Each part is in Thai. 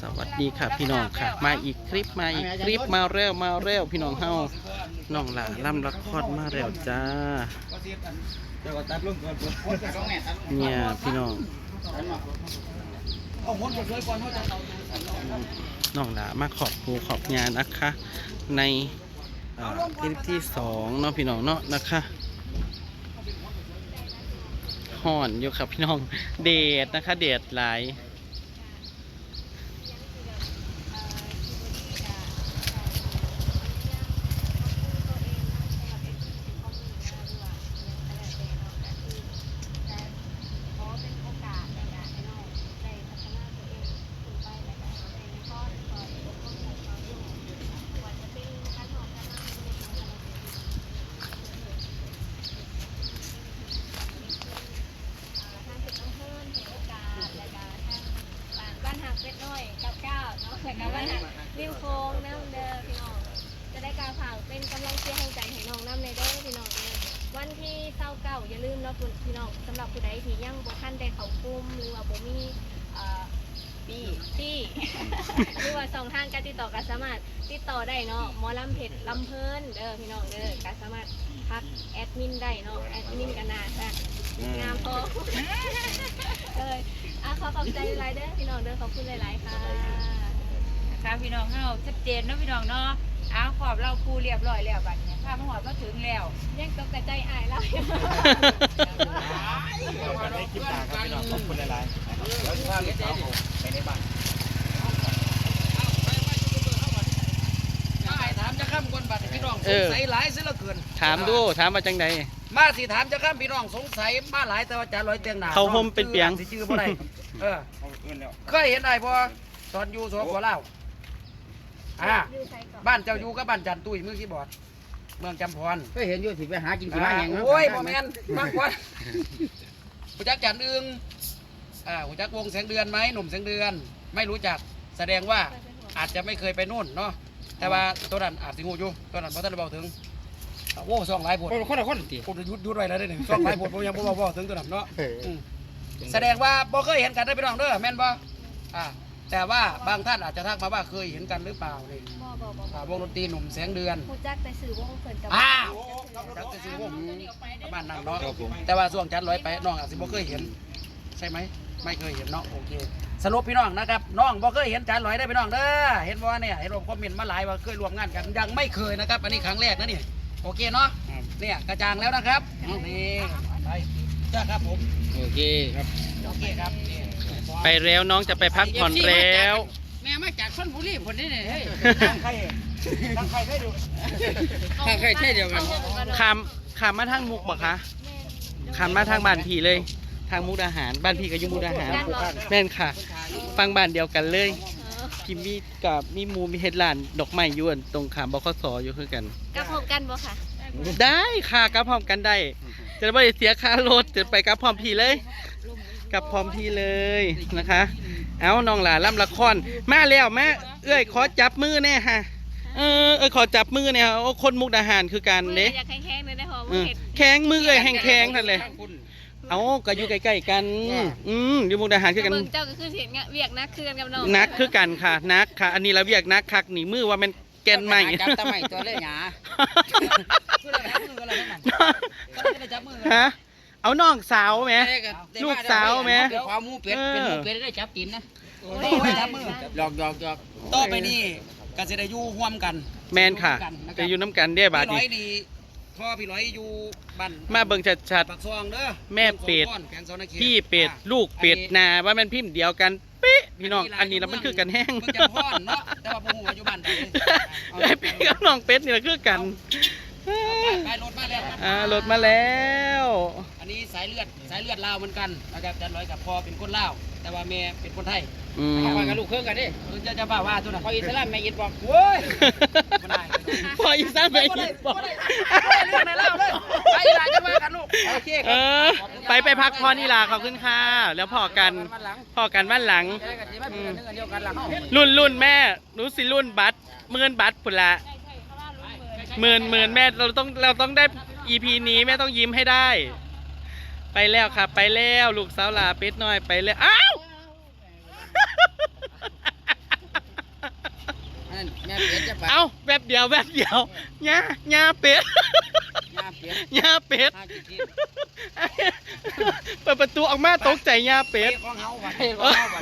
สวัสดีค่ะพี่น้องค่ะ มาอีกคลิปมาอีกคลิปมาเร็วมาเร็วพี่น้องเฮาน้องหล่าล่ำละครมาแล้วจ้าเนี่ยพี่น้องน้องหล่ามาขอบปูขอบงานนะคะ ในคลิปที่สองเนาะพี่น้องเนาะนะคะห่อนอยู่ครับพี่น้องเดดนะคะ เดดหลาย ขอเป็นโอกาสในการให้น้องได้พัฒนาตัวเองขึ้นไปในการในข้อต่อยอบรมของเขาอยู่ว่าจะเป็นการหอมการนั่งในของเราทางเป็นน้องเพิ่นเป็นโอกาสและการทางบ้านหักเป็ดน้อยเก้าเก้าเนาะแล้วก็บ้านหักริมโค้งน้ำเด้อพี่น้อง จะได้กล่าวข่าวเป็นกำลังเชียร์ให้ใจให้น้องน้ำในเด้อพี่น้องเด้อวันที่ เศร้าเก่าอย่าลืมเนาะคุณพี่น้องสำหรับผู้ใดที่ยังบ่ทันได้เข้ากลุ่มหรือว่าบ่มีเอ่อ ปีที่ หรือว่าสองทางการติดต่อก็สามารถติดต่อได้เนาะหมอลำเพชรลำเพลินเด้อพี่น้องเด้อก็สามารถทักแอดมินได้เนาะแอดมินกันนาค่ะงามพอเลยอะขอขอบใจหลายๆเด้อพี่น้องเด้อขอบคุณหลายๆค่ะค่ะพี่น้องเฮาชัดเจนเนาะพี่น้องเนาะ อาขอบเราคูเรียบร้อยแล้วบัดเนี่ยข้ามาหอดมาถึงแล้ว ยังตกกระใจอายแล้ว เรากันได้คลิปตาครับพี่น้องขอบคุณหลายๆแล้วที่พาลูกสาวผมไปในบ้านถามจะข้ามคนบัดพี่น้องสงสัยหลายเสียเหลือเกินถามดูถามมาจังใด มาสิถามจะข้ามพี่น้องสงสัยมาหลายแต่ว่าจะลอยเตียงหนาเขาห่มเป็นเปียงสิชื่อบ่ได้เออ เคยเห็นไอ้บ่ตอนอยู่สปลาว อ่าบ้านเจ้าอยู่กับบ้านจันตุ้ยเมืองที่บอดเมืองจำพรก็เห็นอยู่สิไปหากินสิมาแหงเนาะโอ้ยบ่แม่นบางคนหูจักจันอึงอ่าหูจักวงแสงเดือนไหมหนุ่มแสงเดือน ไม่รู้จักแสดงว่าอาจจะไม่เคยไปนู่นเนาะแต่ว่าตัวนั้นอาจสิงูอยู่ตัวนั้นพอท่านได้บอกถึงโอ้ซ่องหลายบทคนคนละคนติผมจะยุดยุดไว้แล้วได้หนึ่งซ่องหลายบทผมยังบ่บอกถึงตัวนั้นเนาะ เออ อืมแสดงว่าบ่เคยเห็นกันได้อพี่น้องเด้อแม่นบ่อ่า แต่ว่าบางท่านอาจจะทักมาว่าเคยเห็นกันหรือเปล่านี่บ่บ่บ่อ่าวงดนตรีหนุ่มแสงเดือน ฮู้จักแต่สื่อวงเพิ่นกับอ้าว จักจะซื้อวงบ้านนั่งเนาะแต่ว่าช่วงจันร้อยไปน้องอาจสิบ่เคยเห็น ใช่ไหมไม่เคยเห็นเนาะโอเคสรุปพี่น้องนะครับน้องบ่เคยเห็นจานลอยได้อพี่น้องเด้อเห็นบ่เนี่ยเห็นว่าคอมเมนต์มาหลายว่าเคยร่วมงานกันยังไม่เคยนะครับ อันนี้ครั้งแรกนะนี่โอเคเนาะเนี่ยกระจ่างแล้วนะครับนี่ไปจ้าครับผมโอเคครับ โอเคครับนี่ ไปแล้วน้องจะไปพักผ่อนแล้ว แม่มาจากชนบุรีคนนี้เนี่ยเฮ้ยทางใครทางใครได้ดูทางใครใช่เดียวกันขามขามมาทางมุกบ่คะขามมาทางบ้านพี่เลย ทางมุกดาหาร บ้านพี่ก็อยู่มุกดาหาร แม่นค่ะ ฟังบ้านเดียวกันเลยพี่มี่กับมีมูมีเฮดร้านดอกไม้ยวนตรงขามบขสอยู่คือกันกับพบกันบ่ค่ะ ได้ค่ะกลับพร้อมกันได้ จะไม่เสียค่ารถจะไปกับพร้อมพี่เลย กลับพร้อมพี่เลยนะคะ เอาน้องหลาล่ำละครมาแล้วแม่เอ้ยขอจับมือแน่ฮะเออเอ้ยขอจับมือเนี่ยโอ้คนมุกดาหารคือกันมือเด้อยากแข็งๆเลยได้หอมเออเห็ดแข็งมือเอ้ยแห้งแข็งนั่นเลยเอาก็อยู่ใกล้ๆกัน อืมอยู่มุกดาหารคือกันเบิ่งเจ้าก็คือเห็นเวียกนักคือกันกับน้องนักคือกันค่ะนักค่ะ อันนี้เราเรียกนักคักหนีมือว่ามันแกนใหม่จับตะไม้ตัวเลยหยาเพื่อนอะไรมืออะไรทั้งนั้นก็ได้จับมือฮะ เอาน้องสาวไหม ลูกสาวแม่เป็นความมูเป็ด เป็นมูเป็ดได้จับกินนะโอ้ยจับมือหยอกหยอกหยอกต่อไปนี่ก็จะได้อยู่ร่วมกันแมนค่ะจะอยู่น้ำกันได้บาดพี่ร้นี้อยนี่พ่อพี่ร้อยอยู่บ้านมาเบิ่งชัดปักซองเด้อแม่เป็ดพี่เป็ดลูกเป็ดนาว่ามันพิมพ์เดียวกันเป๊ะพี่น้องอันนี้แล้วมันคือกันแห้งเพิ่งจะพ่อนเนาะแต่ว่าบ่ฮู้ว่าอยู่บ้านใดไอ้เป็ดกับน้องเป็ดนี่แหละคือกันรถมาแล้วอ่ารถมาแล้ว อันนี้สายเลือดสายเลือดลาวเหมือนกันนะครับจันร้อยกับพ่อเป็นคนลาว แต่ว่าแม่เป็นคนไทยอืมเอาไปกับลูกเครื่องกันดิเออจะจะบ่าว่าตัวน่ะพออิสลามแม่ยิดบอกโว้ยบ่ได้พออีสานไปอีกบอกบ่ได้เรื่องในลาวเลยไปหลานจะมากันลูกโอเคคเอรับอ ไปไปพักพรนี่ล่ะขอบคุณค่ะ แล้วพอกันวันหลังพอกันวันหลัง จะได้กันที่บ้านเป็นเรื่องเดียวกันหลังห้องรุ่นรุ่นแม่รู้สิรุ่นบัตรหมื่นบัตรพุ่นละหมื่นหมื่นแม่เราต้องเราต้องได้ EP นี้แม่ต้องยิ้มให้ได้ ไปแล้วค่ะ ไปแล้วลูกสาวหลาเป็ดน้อยไปแล้วอ้าวย่าเป็ดจะปะเอาแป๊บเดียวแป๊บเดียวหญ้าหญ้าเป็ดย่าเป็ดหญ้าเป็ดห้ากิกิเปิดประตูออกมาตกใจหญ้าเป็ดของเฮาไปเฮ้ยของเฮาบัด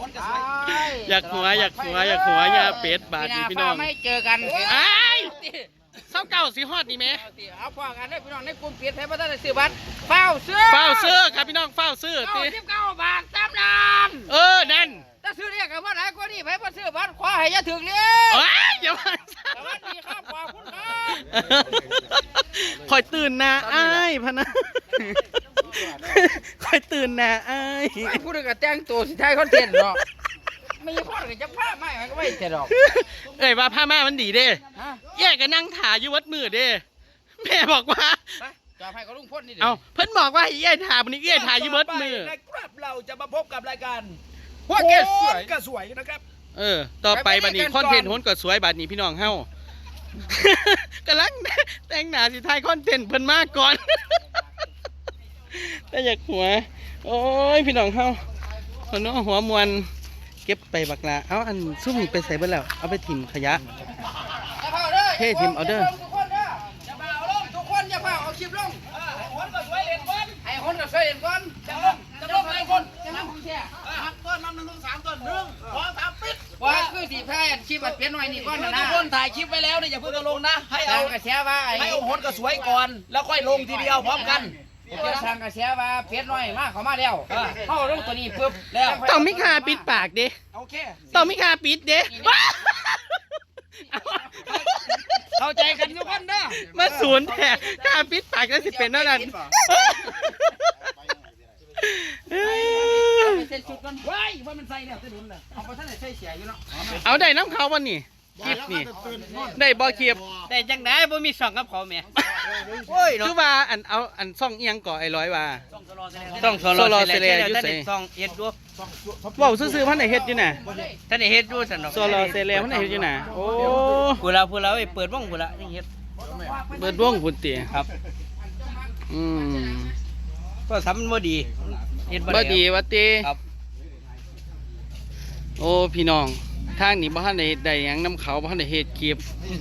คนกระสวยอยากหัวอยากหัวอยากหัวหญ้าเป็ดบาดนี้พี่น้องไม่เจอกันไอ้าย เศร้าเก่าสีฮอดนี่ไหมเอาพอกันได้พี่น้องในกลุ่มเปียดให้บ่ทันได้ซื้อบัตรเฝ้าซื้อเฝ้าซื้อครับพี่น้องเฝ้าซื้อเก้าติสิบเก้าบาทตามนานเออนั่นถ้าซื้อเรียกกันว่าหลายกว่านี้ไปบ่ซื้อบัตรขอให้อย่าถึงเลยเอ้ยอย่ามาสวัสดีครับขอบคุณครับคอยตื่นนาอ้ายพะนะคอยตื่นนาอ้ายไอ้ผู้ใดก็แต่งตัวสิท้ายคอนเทนต์หรอก ไม่ใช่พ่อก็จะพาไม่มันก็ไม่แต่ดอกเอ้ยว่าผ้าม่ามันดีเด้ฮะแย่ก็นั่งถ่ายอยู่วัดมือเด้แม่บอกว่า ไปจอให้เขาลุงพ่นนี่เดี๋ยวเอาเพิ่นบอกว่าให้แย่ถ่ายมันนี่แย่ถ่ายอยู่วัดมือนะครับเราจะมาพบกับรายการพวกแกสวย โหนกระสวยนะครับ เออ ต่อไปไปไปบัดนี้กันคอนเทนต์ก่โหอน นก็สวยบัดนี้พี่น้องเฮากำลังแต่งหน้าสิถ่ายคอนเทนต์เพิ่นมาก่อน แต่อยากหัว โอ้ยพี่น้องเฮาคนน้องหัวมวน เก็บไปบักลาเอาอันซุ่มนี่ไปใส่เบิดแล้ว เอาไปถิ่มขยะ เท่ทีมเอาเด้อ ทุกคนเด้ออย่ามาเอาลงทุกคนอย่ามาเอาคลิปลงคนกระสวยเล่นก่อนไอ้คนก็ช่วยเห็นก่อนจะลงจะลงหลายคนจะนั่งของแท้หักต้นน้ำหนึ่งถึงสามต้นหนึ่งสองสามปิดว่าคือสีแพ้คลิปอัดเปลี่ยนหน่อยนี่ก่อนนะทุนะกคนถ่ายคลิปไว้แล้วเนี่ยอย่าเพิ่งเอาลงนะ ให้สร้าเอางกระแสว่าไอ้ให้เอาโหนกระสวยก่อน แล้วค่อยลงทีเดียวพร้อมกัน ผมจะสร้างกระแสว่าเปลี่ยนหน่อยมาเขามาแล้วอ่าเข้าลงตัวนี้ปุ๊บแล้วต้องมีคาปิดปากเด้โอเคต้องมีคาปิดเด้เข้าใจกันทุกคนเด้อมาสวนแท้คาปิดปากแล้วสิเป็นเท่านั้นเอาไปเซ็นชุดก่อนว้ายว่ามันใส่แล้วจะดุนเอาใส่เสียอยู่เนาะเอาได้น้ำเขาวันนี้ คลิปนี่ ได้บ่คลิปแต่จังได้บ่มีสองกับเขาแม่โอ้ยคือว่าอันเอาอันซ่องเอียงก่อไอ้ร้อยว่า ต้องโซโลเซเลอยู่ไสซองเฮ็ดดูเว้าซื่อๆพันได้เฮ็ดอยู่น่ะท่านได้เฮ็ดดูซั่นเนาะโซโลเซเลพันได้เฮ็ดอยู่น่ะโอ้ผู้เราผู้เราไปเปิดวงผู้ละนี่เฮ็ดเบิดวงพุ่นติครับอืมก็ทำมันบ่ดีเฮ็ดบ่บ่ได้ ดีว่าติครับ โอ้พี่น้อง ทางนี้บ่ทันได้ได้หยังนํเขาบ่ทันได้เฮ็ดคลิป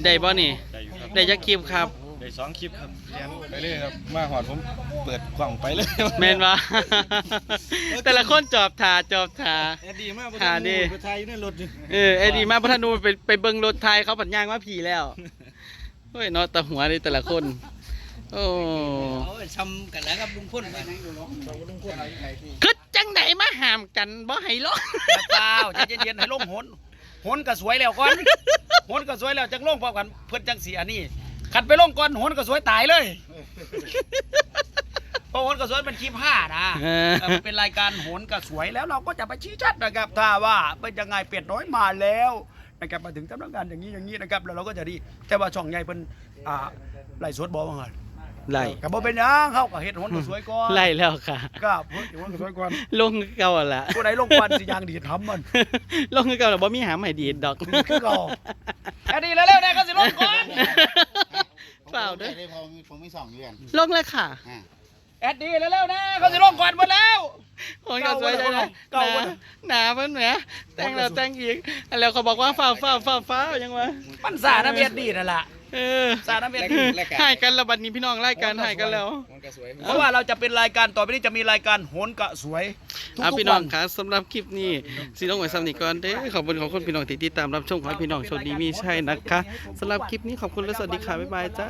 ได้บ่นี่ ได้อยู่ครับได้จักคลิปครับ ได้สองคลิปครับเรียนไปเลยครับ มาหอดผมเปิดกล่องไปเลยแม่นว่า แต่ละคนจอบถาจอบถา แอดดีมากหาดิไปไทยอยู่ในรถอยู่เออไอ้ดีมากพัฒนูไปไปเบิ่งรถไทยเขาผัดย่างว่าผีแล้วเฮ้ยเนาะแต่หัวเลยแต่ละคน โอ้เอาไปซ้ำกันแล้วครับลุงพ่นไปคือจังไหนมาห้ามกันบ่ให้ลง เปล่าใจเย็นๆให้ลงโหนโหนกระสวยแล้วก่อนโหนกระสวยแล้วจังลงพร้อมกันเพิ่นจังสีอันนี้ขัดไปลงก่อนโหนกระสวยตายเลยเพราะโหนกระสวยเป็นคลิปห้านะเออ เออเป็นรายการโหนกระสวยแล้วเราก็จะไปชี้ชัดนะครับ ถ้าว่าเป็นยังไงเป็ดน้อยมาแล้วนะครับมาถึงสำนักงานอย่างนี้อย่างนี้นะครับแล้วเราก็จะดีแต่ว่าช่องใหญ่เป็นอ่าไล่สดบอว่าไง ไล่กับบ่เป็นหยังเขาก็เฮ็ดโหนกระสวยก่อนไล่แล้วค่ะ ก็เฮ็ดโหนกระสวยก่อนลงเก่าอะล่ะผู้ใดลงก่อนสิยางดีดทำมันลงเก่าแล้วบ่มีหามให้ดีดดอกคือเก่าอันนี้แล้วๆเนี่ยก็สิลงก่อนเปล่าเด้อได้พอมีผมมีสองเดือนลงเลยค่ะอ่าแอดดีแล้วๆนะเขาสิลงก่อนหมดแล้วโอ้ยก็สวยได้นะเก่าหวะนาหนาเพิ่นแหมแต่งแล้วแต่งอีกแล้วเขาบอกว่าฟ้าวฟ้าวฟ้าวฟ้าวยังวะมันสาน้ำเบียดดีนั่นล่ะ เออสาน้ำเบียดดีให้กันแล้วบัดนี้พี่น้องไล่กันให้กันแล้วเพราะว่าเราจะเป็นรายการต่อไปนี้จะมีรายการโหนกระสวยทุอะกพี่ๆน้อวังน ครับสำหรับคลิปนี้สีน้องไว้ซ้ำนี้ก่อนเด้อขอบคุณขอบคุณพี่น้องที่ติดตามรับชมขอให้พี่น้องโชคดีมีชัยนะคะสำหรับคลิปนี้ขอบคุณและสวัสดีค่ะบ๊ายบายจ้า